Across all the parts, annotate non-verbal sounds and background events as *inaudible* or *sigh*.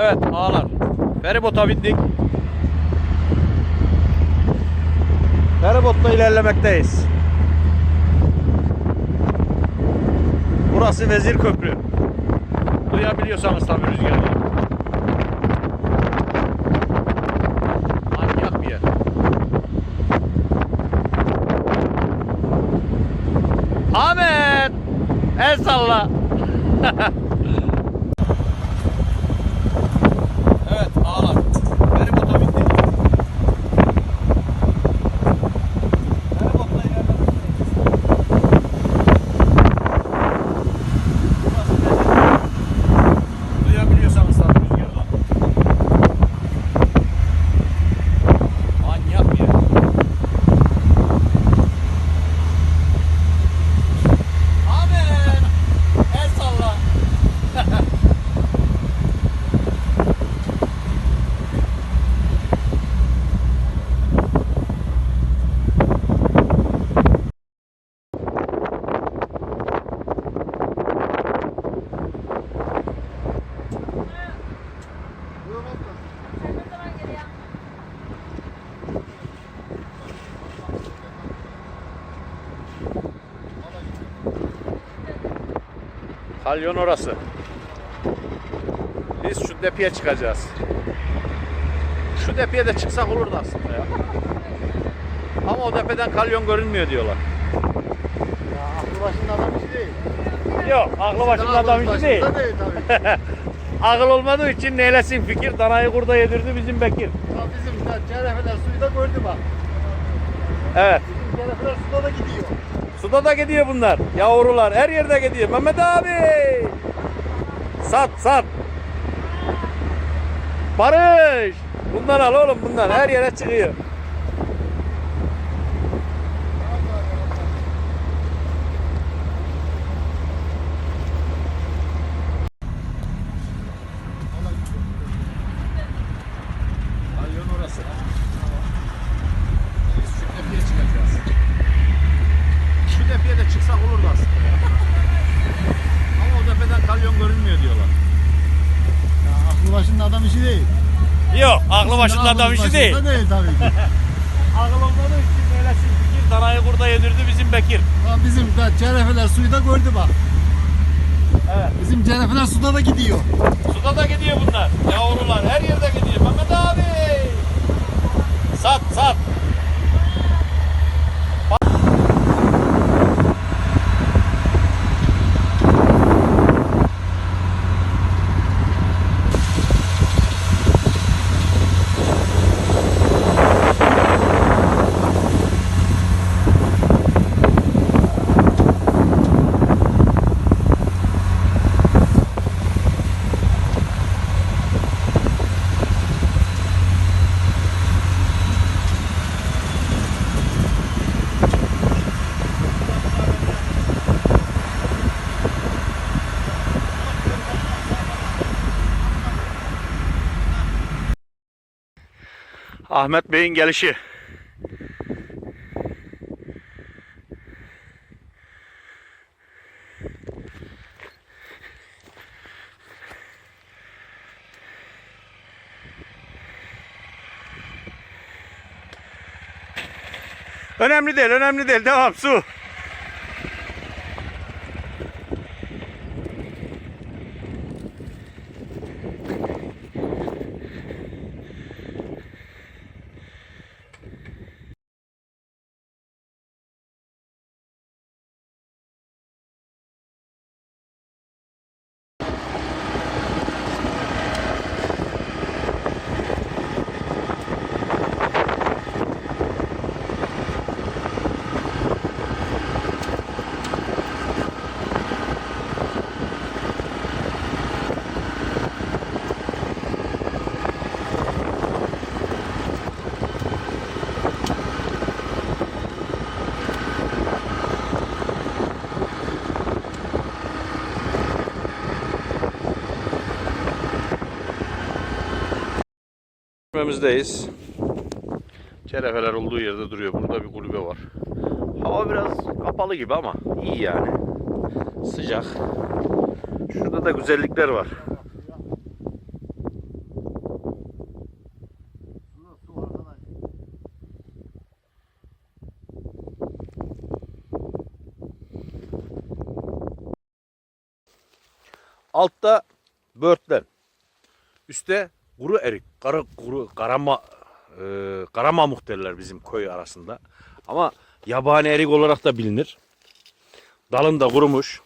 Evet ağlar. Feribota bindik. Feribotla ilerlemekteyiz. Burası Vezir Köprü. Duyabiliyorsanız tabii rüzgarı. Manyak. Ahmet! El salla. *laughs* evet ağlar. Feribota bindik. Feribotla ilerlemekteyiz. Burası Vezir Duyabiliyorsanız tabii rüzgarı. Manyak bir yer. Ahmet! El salla. Kalyon orası. Biz şu tepeye çıkacağız. Şu tepeye de çıksak olurdu aslında ya. Ama o tepeden kalyon görünmüyor diyorlar. Ya aklı başında adam işi değil. Yok, aklı başında adam işi değil. Değil. *laughs* Akıl olmadığı için neylesin fikir. Danayı kurda yedirdi bizim Bekir. Ya bizim de cerefeler suyu da gördü bak. Evet. Bizim cerefeler suda da gidiyor. Suda da gidiyor bunlar. Yavrular her yerde gidiyor. Mehmet abi. Sat sat. Barış. Bundan al oğlum bundan. Her yere çıkıyor. Kalyon orası. Biz şu tepeye çıkacağız. Şu tepeye de çıksak olurdu aslında. ya. Ama o tepeden kalyon görünmüyor diyorlar. Ya aklı başında adam işi değil. Yok, aklı başında adam işi değil. değil tabii ki. *laughs* Akıl olmadığı için neylesin fikir. Danayı kurda yedirdi bizim Bekir. Ya bizim de cerefeler suyu da gördü bak. Evet. Bizim cerefeler suda da gidiyor. Suda da gidiyor bunlar. Yavrular her yerde gidiyor. Mehmet abi. Sat sat. Ahmet Bey'in gelişi. Önemli değil, önemli değil. Devam su. önümüzdeyiz. Çelefeler olduğu yerde duruyor. Burada bir kulübe var. Hava biraz kapalı gibi ama iyi yani. Sıcak. Şurada da güzellikler var. Altta börtlen. Üste kuru erik. Kara, kuru, karama, e, karamamuk derler bizim köy arasında. Ama yabani erik olarak da bilinir. Dalında kurumuş.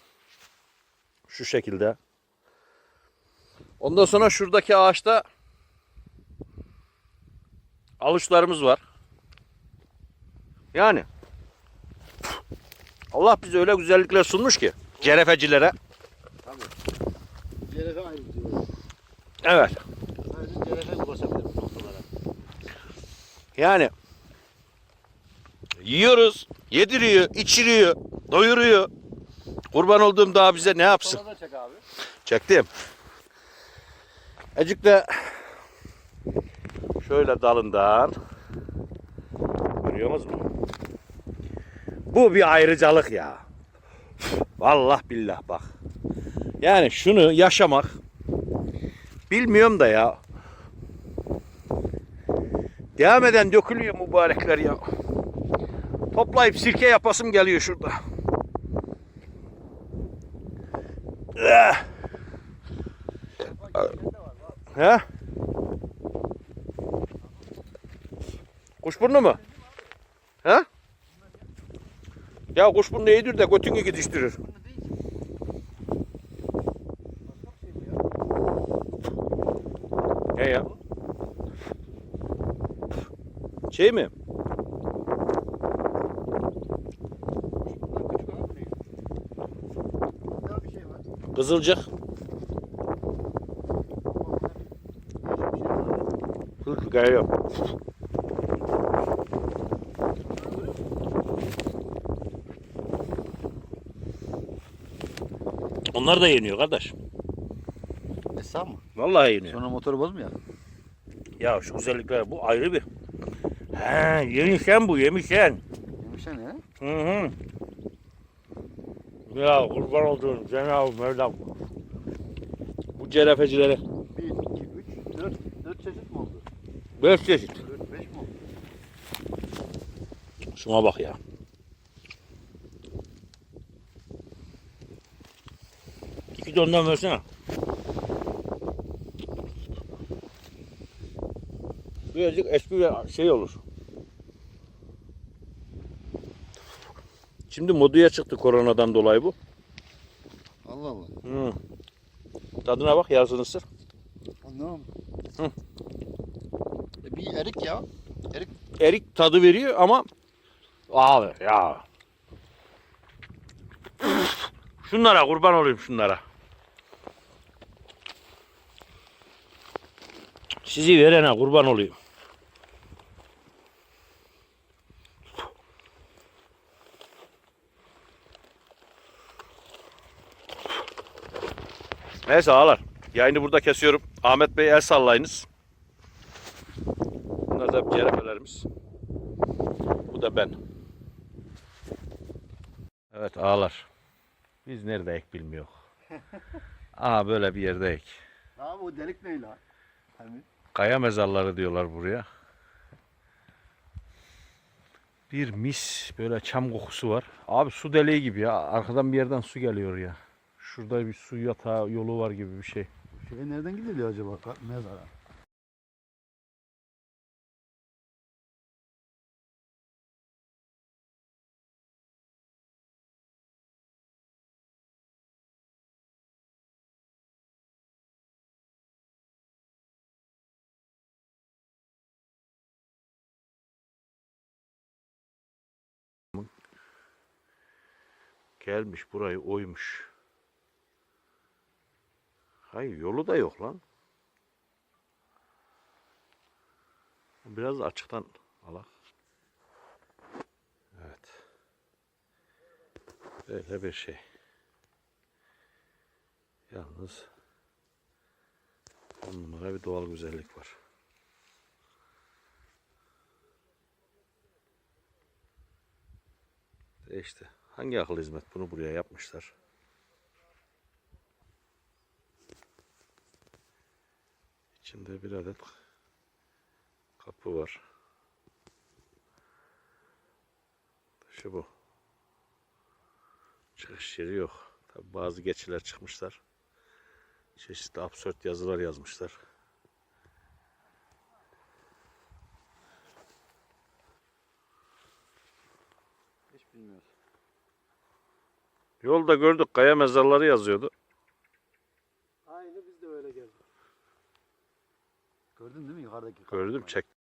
Şu şekilde. Ondan sonra şuradaki ağaçta alıçlarımız var. Yani Allah bize öyle güzellikler sunmuş ki cerefecilere. Cerefe ayrı diyor. Evet. Sadece cerefe ulaşabilir bu noktalara. Yani yiyoruz, yediriyor, içiriyor, doyuruyor. Kurban olduğum daha bize ne yapsın? Çek abi. Çektim. Ecik de şöyle dalından görüyor musunuz? Bu bir ayrıcalık ya. Vallahi billah bak. Yani şunu yaşamak bilmiyorum da ya. Devam eden dökülüyor mübarekler ya. Toplayıp sirke yapasım geliyor şurada. Eh. He? Kuşburnu mu? He? Ya kuşburnu iyidir de götünü gidiştirir. He ya? Şey mi? Kızılcık. Hırkı geliyor. Onlar da yeniyor kardeş. Esra mı? Vallahi yeniyor. Sonra motoru bozmuyor. Ya şu güzellikler bu ayrı bir. He, yemişsen bu yemişsen. Yemişen ya. Hı hı. Ya kurban olduğum Cenab-ı Mevlam. Bu cerefecilere 1, 2, 3, 4, 4 çeşit mi oldu? beş çeşit. 4, 5 mi oldu? Şuna bak ya. İki de ondan versene. Birazcık eski bir şey olur. Şimdi moduya çıktı koronadan dolayı bu. Allah Allah. Hı. Tadına bak yarısını ısır. Anlamam. Hı. E, bir erik ya. Erik Erik tadı veriyor ama abi ya. Şunlara kurban olayım şunlara. Sizi verene kurban olayım. Neyse ağalar. Yayını burada kesiyorum. Ahmet Bey el sallayınız. Bunlar da hep cerefelerimiz. Bu da ben. Evet ağalar. Biz nerede ek bilmiyor. *laughs* Aa böyle bir yerde ek. Abi o delik ne la? Hani Kaya mezarları diyorlar buraya. Bir mis böyle çam kokusu var. Abi su deliği gibi ya. Arkadan bir yerden su geliyor ya. Şurada bir su yatağı yolu var gibi bir şey. şey nereden gidiliyor acaba? Mezara. Gelmiş burayı oymuş. Hayır yolu da yok lan. Biraz açıktan alak. Evet. Böyle bir şey. Yalnız on numara bir doğal güzellik var. E işte hangi akıl hizmet bunu buraya yapmışlar? İçinde bir adet kapı var. Şu bu. Çıkış yeri yok. Tabi bazı geçiler çıkmışlar. Çeşitli absürt yazılar yazmışlar. Hiç bilmiyoruz. Yolda gördük kaya mezarları yazıyordu. Aynı biz de öyle geldik. Gördün değil mi yukarıdaki? Gördüm çektim.